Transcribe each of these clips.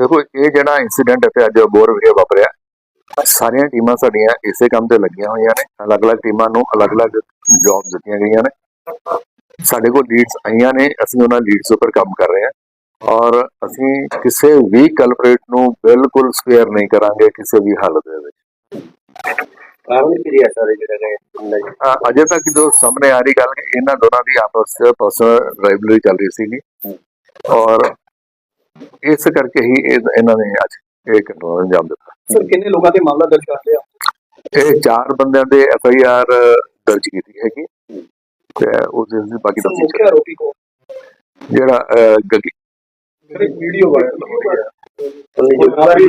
ਦੇਖੋ ਇਹ ਜਿਹੜਾ ਇਨਸੀਡੈਂਟ ਇੱਥੇ ਅੱਜ ਬੋਰ ਵਿਖੇ ਵਾਪਰਿਆ ਸਾਰੀਆਂ ਟੀਮਾਂ ਸਾਡੀਆਂ ਇਸੇ ਕੰਮ ਤੇ ਲੱਗੀਆਂ ਹੋਈਆਂ ਨੇ। ਅਲੱਗ-ਅਲੱਗ ਟੀਮਾਂ ਨੂੰ ਅਲੱਗ-ਅਲੱਗ ਜੌਬ ਦਿੱਤੀਆਂ ਗਈਆਂ ਨੇ। ਸਾਡੇ ਕੋਲ ਲੀਡਸ ਆਈਆਂ ਨੇ ਅਸੀਂ ਉਹਨਾਂ ਲੀਡਸ ਉੱਪਰ ਕੰਮ ਕਰ ਰਹੇ ਹਾਂ। ਔਰ ਅਸੀਂ ਕਿਸੇ ਵੀ ਕਲਪਰੇਟ ਨੂੰ ਬਿਲਕੁਲ ਸਪੇਅਰ ਨਹੀਂ ਕਰਾਂਗੇ ਕਿਸੇ ਵੀ ਹਾਲਤ ਦੇ ਵਿੱਚ। ਕਾਰਨ ਕੀ ਸਾਰੇ ਜਿਹੜੇ ਅਜੇ ਤੱਕ ਜੋ ਸਾਹਮਣੇ ਆ ਰਹੀ ਗੱਲ ਕਿ ਇਹਨਾਂ ਦੋਨਾਂ ਦੀ ਆਪਸ ਵਿੱਚ ਪਰਸਨਲ ਰਾਈਵਲਰੀ ਚੱਲ ਰਹੀ ਸੀਗੀ। ਔਰ ਇਸ ਕਰਕੇ ਹੀ ਇਹ- ਇਹਨਾਂ ਨੇ ਅੱਜ ਇਹ ਨੂੰ ਅੰਜਾਮ ਦਿੱਤਾ। ਸਰ ਕਿੰਨੇ ਲੋਕਾਂ ਤੇ ਮਾਮਲਾ ਦਰਜ ਕਰ ਲਿਆ? ਇਹ ਚਾਰ ਬੰਦਿਆਂ ਦੇ ਐਫ ਆਈ ਆਰ ਦਰਜ ਕੀਤੀ ਹੈਗੀ। ਤੇ ਉਸ ਦਿਨ ਦੀ ਬਾਕੀ ਸਰ ਤਫਸੀਲ ਮੁੱਖ ਆਰੋਪੀ ਕੋ ਜਿਹੜਾ ਅ, ਗੱਗੀ ਜਿਹੜੀ ਵੀਡੀਓ ਵਾਇਰਲ ਹੋ। ਰਹੀ ਹੈ। ਸਾਰੀ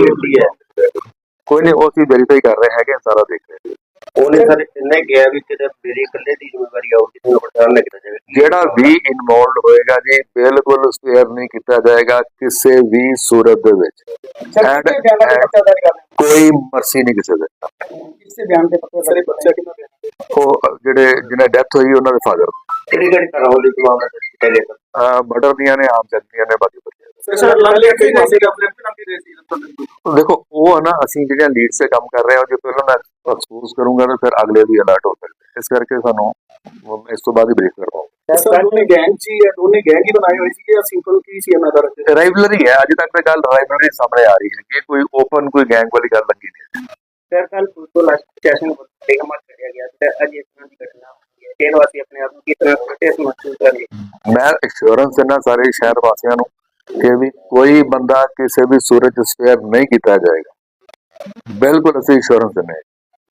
ਕੋਈ ਨਹੀਂ ਉਹ ਅਸੀਂ ਵੈਰੀਫਾਈ ਕਰ ਰਹੇ ਹੈਗੇ ਸਾਰਾ ਦੇਖ ਰਹੇ ਹਾਂ। ਉਹਨੇ ਸਾਰੇ ਇੰਨੇ ਗਿਆ ਵੀ ਕਿਤੇ ਮੇਰੀ ਇਕੱਲੇ ਦੀ ਜ਼ਿੰਮੇਵਾਰੀ ਆਉਗੀ ਤੁਹਾਨੂੰ ਪਛਾਣ ਨਾ ਕੀਤਾ ਜਾਵੇ। ਜਿਹੜਾ ਵੀ ਇਨਵੋਲਡ ਹੋਏਗਾ ਜੀ ਬਿਲਕੁਲ ਸਪੇਅਰ ਨਹੀਂ ਕੀਤਾ ਜਾਏਗਾ ਕਿਸੇ ਵੀ ਸੂਰਤ ਦੇ ਵਿੱਚ। and ਕੋਈ ਮਰਸੀ ਨਹੀਂ ਕਿਸੇ ਦੇ ਇਸੇ ਬਿਆਨ ਤੇ ਪਤਾ ਸਰ ਬੱਚਾ ਕਿੰਨਾ ਉਹ ਜਿਹੜੇ ਜਿਹਨੇ ਡੈਥ ਹੋਈ ਉਹਨਾਂ ਦੇ ਫਾਦਰ ਕਿਹੜੀ ਕਿਹੜੀ ਤਰ੍ਹਾਂ ਮਾਮਲਾ ਦਰਜ ਕੀਤਾ ਗਿਆ ਮਰਡਰ ਦੀਆਂ ਨੇ ਆਮ ਚੱਲਦੀਆਂ ਨੇ ਬਾਕੀ ਦੇਖੋ ਉਹ ਨਾ ਅਸੀਂ ਜਿਹੜੀਆਂ ਲੀਡ ਸੇ ਕੰਮ ਕਰ ਰਹੇ ਹਾਂ ਜੇ ਪਹਿਲਾਂ ਐਕਸਪੋਜ਼ ਕਰੂੰਗਾ ਤਾਂ ਫਿਰ ਅਗਲੇ ਵੀ ਅਲਰਟ ਹੋ ਸਕਦੇ ਇਸ ਕਰਕੇ ਸਾਨੂੰ ਇਸ ਤੋਂ ਬਾਅਦ ਹੀ ਬਰੀਫ ਕਰਵਾਉਂਗਾ ਸਰ ਦੋਨੇ ਗੈਂਗ ਜੀ ਹੈ ਦੋਨੇ ਗੈਂਗ ਹੀ ਬਣਾਏ ਹੋਏ ਸੀ ਜਾਂ ਸਿੰਪਲ ਕੀ ਸੀ ਇਹਨਾਂ ਦਾ? ਰਾਈਵਲਰੀ ਹੈ ਅੱਜ ਤੱਕ ਤਾਂ ਗੱਲ ਰਾਈਵਲਰੀ ਸਾਹਮਣੇ ਆ ਰਹੀ ਹੈ ਕਿ ਕੋਈ ਓਪਨ ਕੋਈ ਗੈਂਗ ਵਾਲੀ ਗੱਲ ਲੱਗੀ ਨਹੀਂ। ਸਰ ਕੱਲ ਪੁਲਿਸ ਲਾਸਟ ਸਟੇਸ਼ਨ ਪਰ ਬੇਗਮਤ ਕਰਿਆ ਗਿਆ ਤੇ ਅੱਜ ਇਸ ਤਰ੍ਹਾਂ ਦੀ ਘਟਨਾ ਹੋਈ ਹੈ। ਦੇਣ ਵਾਸੀ ਆਪਣੇ ਆਪ ਨੂੰ ਕਿਸ ਤਰ੍ਹਾਂ ਸੁਰੱਖਿਅਤ ਮਹਿਸੂਸ ਕਰ ਰਹੇ ਮੈਂ ਐਸ਼ੋਰੈਂਸ ਦਿੰਦਾ ਸਾਰੇ ਸ਼ਹਿਰ ਵਾਸੀਆਂ ਨੂੰ ਕਿ ਵੀ ਕੋਈ ਬੰਦਾ ਕਿਸੇ ਵੀ ਸੂਰਤ ਸਪੇਅਰ ਨਹੀਂ ਕੀਤਾ ਜਾਏਗਾ। ਬਿਲਕੁਲ ਅਸੀਂ ਐਸ਼ੋਰੈਂਸ ਦਿੰਦੇ